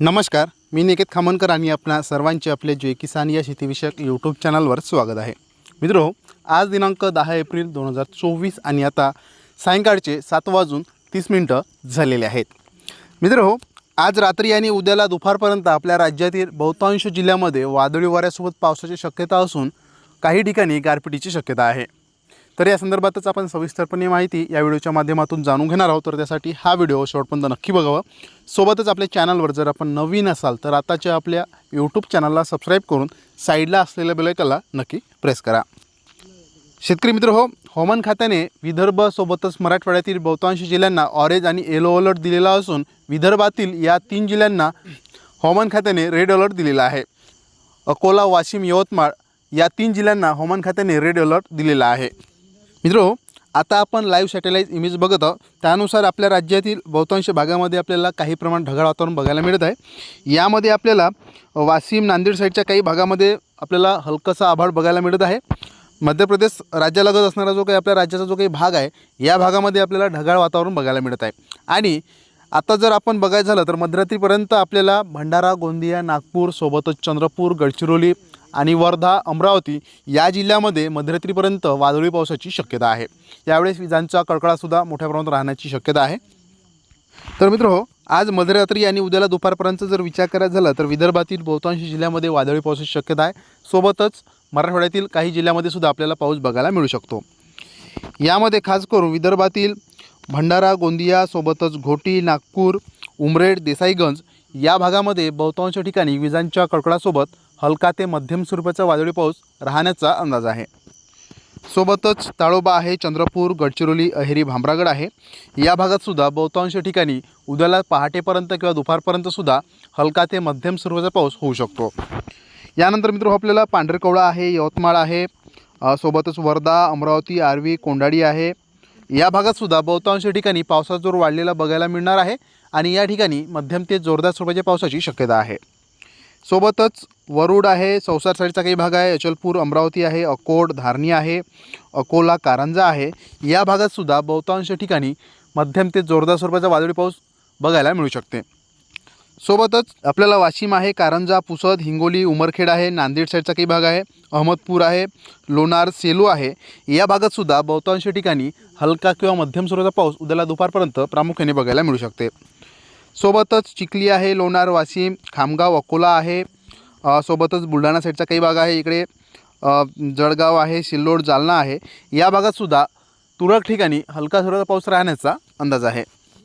नमस्कार मी निकेत खामनकर आणि आपणा सर्वांचे आपले जय किसान या शेतीविषयक यूट्यूब चॅनलवर स्वागत आहे. मित्रो आज दिनांक दहा एप्रिल दोन हजार चोवीस आणि आता सायंकाळचे सात वाजून तीस मिनटं झालेले आहेत. मित्रो आज रात्री आणि उद्याला दुपारपर्यंत आपल्या राज्यातील बहुतांश जिल्ह्यामध्ये वादळी वाऱ्यासोबत पावसाची शक्यता असून काही ठिकाणी गारपिटीची शक्यता आहे. तर या संदर्भातच आपण सविस्तरपणे माहिती या व्हिडिओच्या माध्यमातून जाणून घेणार आहोत. तर त्यासाठी हा व्हिडिओ शेवटपर्यंत नक्की बघावा. सोबतच आपल्या चॅनलवर जर आपण नवीन असाल तर आताच्या आपल्या यूट्यूब चॅनलला सबस्क्राईब करून साईडला असलेल्या बेलायकनला नक्की प्रेस करा. शेतकरी मित्र हो हवामान खात्याने विदर्भासोबतच मराठवाड्यातील बहुतांश जिल्ह्यांना ऑरेंज आणि येलो अलर्ट दिलेला असून विदर्भातील या तीन जिल्ह्यांना हवामान खात्याने रेड अलर्ट दिलेला आहे. अकोला वाशिम यवतमाळ या तीन जिल्ह्यांना हवामान खात्याने रेड अलर्ट दिलेला आहे. मित्रो आता आपण लाईव्ह सॅटेलाईट इमेज बघत आहोत. त्यानुसार आपल्या राज्यातील बहुतांश भागामध्ये आपल्याला काही प्रमाणात ढगाळ वातावरण बघायला मिळत आहे. यामध्ये आपल्याला वाशिम नांदेड साईडच्या काही भागामध्ये आपल्याला हलकंसं आभाळ बघायला मिळत आहे. मध्य प्रदेश राज्यालगत असणारा जो काही आपल्या राज्याचा जो काही भाग आहे या भागामध्ये आपल्याला ढगाळ वातावरण बघायला मिळत आहे. आणि आता जर आपण बघायचं झालं तर मध्यरात्रीपर्यंत आपल्याला भंडारा गोंदिया नागपूर सोबतच चंद्रपूर गडचिरोली आणि वर्धा अमरावती या जिल्ह्यामध्ये मध्यरात्रीपर्यंत वादळी पावसाची शक्यता आहे. यावेळेस विजांचा कडकडासुद्धा मोठ्या प्रमाणात राहण्याची शक्यता आहे. तर मित्र हो आज मध्यरात्री आणि उद्याला दुपारपर्यंत जर विचार करायचा झाला तर विदर्भातील बहुतांश जिल्ह्यामध्ये वादळी पावसाची शक्यता आहे. सोबतच मराठवाड्यातील काही जिल्ह्यामध्ये सुद्धा आपल्याला पाऊस बघायला मिळू शकतो. यामध्ये खास करून विदर्भातील भंडारा गोंदिया सोबतच घोटी नागपूर उमरेड देसाईगंज या भागामध्ये बहुतांश ठिकाणी विजांच्या कडकडासोबत हलका ते मध्यम स्वरूपाचा वादळी पाऊस राहण्याचा अंदाज आहे. सोबतच ताळोबा आहे चंद्रपूर गडचिरोली अहेरी भामरागड आहे. या भागातसुद्धा बहुतांश ठिकाणी उद्याला पहाटेपर्यंत किंवा दुपारपर्यंतसुद्धा हलका ते मध्यम स्वरूपाचा पाऊस होऊ शकतो. यानंतर मित्र आपल्याला पांढरकवळा आहे यवतमाळ आहे सोबतच वर्धा अमरावती आर्वी कोंडाडी आहे. या भागातसुद्धा बहुतांश ठिकाणी पावसाचा जोर वाढलेला बघायला मिळणार आहे आणि या ठिकाणी मध्यम ते जोरदार स्वरूपाच्या पावसाची शक्यता आहे. सोबतच वरुड आहे चौसार साईडचा काही भाग आहे अचलपूर अमरावती आहे अकोट धारणी आहे अकोला कारंजा आहे. या भागातसुद्धा बहुतांश ठिकाणी मध्यम ते जोरदार स्वरूपाचा वादळी पाऊस बघायला मिळू शकते. सोबतच आपल्याला वाशिम आहे कारंजा पुसद हिंगोली उमरखेड आहे नांदेड साईडचा काही भाग आहे अहमदपूर आहे लोणार सेलू आहे. या भागातसुद्धा बहुतांश ठिकाणी हलका किंवा मध्यम स्वरूपाचा पाऊस उद्याला दुपारपर्यंत प्रामुख्याने बघायला मिळू शकते. सोबतच चिखली आहे लोणार वाशिम खामगाव अकोला आहे. सोबतच बुलढाणा साईडचा काही भाग आहे. इकडे जळगाव आहे सिल्लोड जालना आहे. या भागातसुद्धा तुरळक ठिकाणी हलका स्वरूपाचा पाऊस राहण्याचा अंदाज आहे.